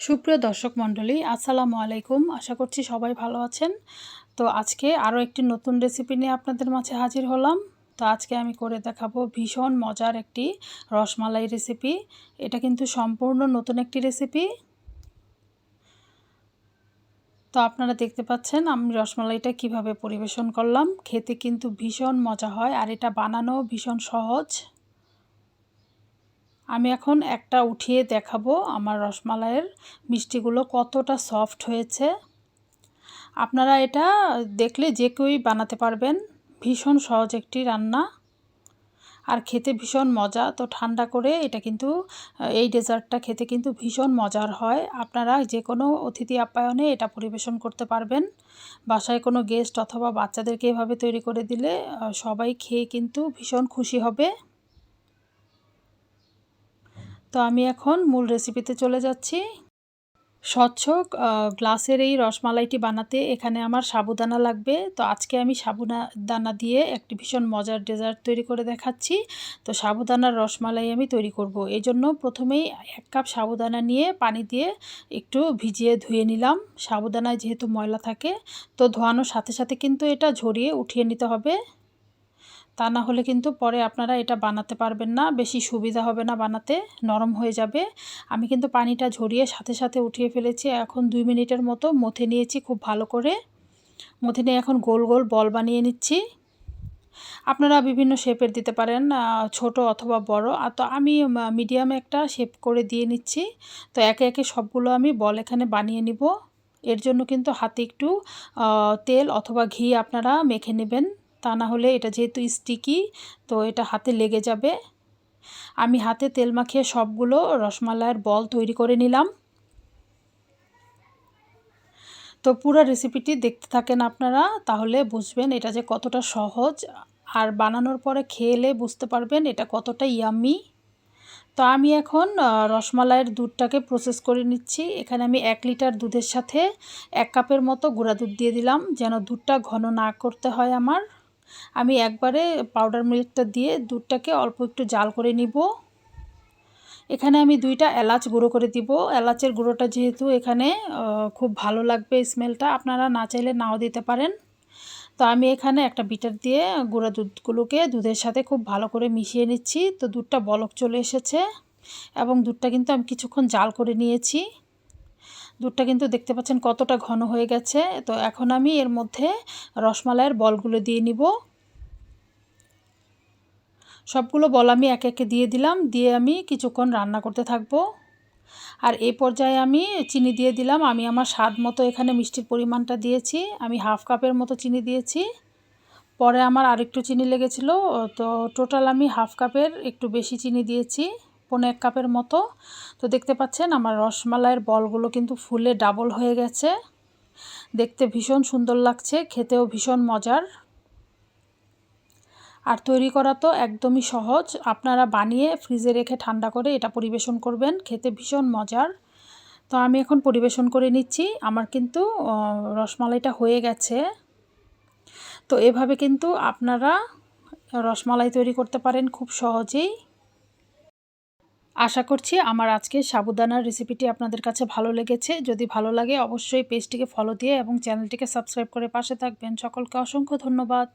সুপ্রিয় দর্শক মণ্ডলী, আসসালামু আলাইকুম। আশা করছি সবাই ভালো আছেন। তো আজকে আরও একটি নতুন রেসিপি নিয়ে আপনাদের মাঝে হাজির হলাম। তো আজকে আমি করে দেখাবো ভীষণ মজার একটি রসমালাই রেসিপি এটা কিন্তু সম্পূর্ণ নতুন একটি রেসিপি তো আপনারা দেখতে পাচ্ছেন আমি রসমালাইটা কীভাবে পরিবেশন করলাম। খেতে কিন্তু ভীষণ মজা হয় আর এটা বানানো ভীষণ সহজ। আমি এখন একটা উঠিয়ে দেখাবো আমার রসমালাইয়ের মিষ্টিগুলো কতটা সফট হয়েছে। আপনারা এটা দেখলে যে কেউই বানাতে পারবেন। ভীষণ সহজ একটি রান্না। আর খেতে ভীষণ মজা। তো ঠান্ডা করে এটা কিন্তু, এই ডেজার্টটা খেতে কিন্তু ভীষণ মজার হয়। আপনারা যে কোনো অতিথি আপ্যায়নে এটা পরিবেশন করতে পারবেন। বাসায় কোনো গেস্ট অথবা বাচ্চাদেরকে এভাবে তৈরি করে দিলে সবাই খেয়ে কিন্তু ভীষণ খুশি হবে। তো আমি এখন মূল রেসিপিতে চলে যাচ্ছি। স্বচ্ছ গ্লাসের এই রসমালাইটি বানাতে এখানে আমার সাবুদানা লাগবে। তো আজকে আমি সাবুনা দানা দিয়ে একটি ভীষণ মজার ডেজার্ট তৈরি করে দেখাচ্ছি। তো সাবুদানার রসমালাই আমি তৈরি করব। এই জন্য প্রথমেই এক কাপ সাবুদানা নিয়ে পানি দিয়ে একটু ভিজিয়ে ধুয়ে নিলাম। সাবুদানায় যেহেতু ময়লা থাকে, তো ধোয়ানোর সাথে সাথে কিন্তু এটা ঝরিয়ে উঠিয়ে নিতে হবে। তা না হলে কিন্তু পরে আপনারা এটা বানাতে পারবেন না, বেশি সুবিধা হবে না বানাতে, নরম হয়ে যাবে। আমি কিন্তু পানিটা ঝরিয়ে সাথে সাথে উঠিয়ে ফেলেছি, এখন দুই মিনিটের মতো মথে নিয়েছি খুব ভালো করে। মথে নিয়ে এখন গোল গোল বল বানিয়ে নিচ্ছি। আপনারা বিভিন্ন শেপের দিতে পারেন ছোট অথবা বড়। আর তো আমি মিডিয়াম একটা শেপ করে দিয়ে নিচ্ছি। তো একে একে সবগুলো আমি বল এখানে বানিয়ে নিব। এর জন্য কিন্তু হাতে একটু তেল অথবা ঘি আপনারা মেখে নেবেন। তা না হলে এটা যেহেতু স্টিকি তো এটা হাতে লেগে যাবে। আমি হাতে তেল মাখিয়ে সবগুলো রসমালাইয়ের বল তৈরি করে নিলাম। তো পুরো রেসিপিটি দেখতে থাকেন আপনারা, তাহলে বুঝবেন এটা যে কতটা সহজ। আর বানানোর পরে খেলে বুঝতে পারবেন এটা কতটা ইয়াম্মি তো আমি এখন রসমালাইয়ের দুধটাকে প্রসেস করে নিচ্ছি। এখানে আমি এক লিটার দুধের সাথে এক কাপের মতো গুঁড়া দুধ দিয়ে দিলাম, যেন দুধটা ঘন না করতে হয় আমার। আমি একবারে পাউডার মিল্কটা দিয়ে দুধটাকে অল্প একটু জাল করে নিব। এখানে আমি দুইটা এলাচ গুঁড়ো করে দিব। এলাচের গুঁড়োটা যেহেতু এখানে খুব ভালো লাগবে স্মেলটা আপনারা না চাইলে নাও দিতে পারেন। তো আমি এখানে একটা বিটার দিয়ে গুঁড়া দুধগুলোকে দুধের সাথে খুব ভালো করে মিশিয়ে নিচ্ছি। তো দুধটা বলক চলে এসেছে এবং দুধটা কিন্তু আমি কিছুক্ষণ জাল করে নিয়েছি। দুধটা কিন্তু দেখতে পাচ্ছেন কতটা ঘন হয়ে গেছে। তো এখন আমি এর মধ্যে রসমালাইয়ের বলগুলো দিয়ে নিব। সবগুলো বল আমি এক একে দিয়ে দিলাম, দিয়ে আমি কিছুক্ষণ রান্না করতে থাকব। আর এই পর্যায়ে আমি চিনি দিয়ে দিলাম। আমি আমার স্বাদ মতো এখানে মিষ্টির পরিমাণটা দিয়েছি। আমি হাফ কাপের মতো চিনি দিয়েছি। পরে আমার আরেকটু চিনি লেগেছিলো, তো টোটাল আমি হাফ কাপের একটু বেশি চিনি দিয়েছি। পনে এক কাপের মতো। তো দেখতে পাচ্ছেন আমার রসমালাইয়ের বলগুলো কিন্তু ফুলে ডাবল হয়ে গেছে। দেখতে ভীষণ সুন্দর লাগছে, খেতেও ভীষণ মজার। আর তৈরি করা তো একদমই সহজ, আপনারা বানিয়ে ফ্রিজে রেখে ঠান্ডা করে এটা পরিবেশন করবেন, খেতে ভীষণ মজার। তো আমি এখন পরিবেশন করে নিচ্ছি, আমার কিন্তু রসমালাইটা হয়ে গেছে। তো এভাবে কিন্তু আপনারা রসমালাই তৈরি করতে পারেন খুব সহজেই। আশা করছি আমার আজকে সাবুদানার রেসিপিটি আপনাদের কাছে ভালো লেগেছে। যদি ভালো লাগে, অবশ্যই পেজটিকে ফলো দিয়ে এবং চ্যানেলটিকে সাবস্ক্রাইব করে পাশে থাকবেন। সকলকে অসংখ্য ধন্যবাদ।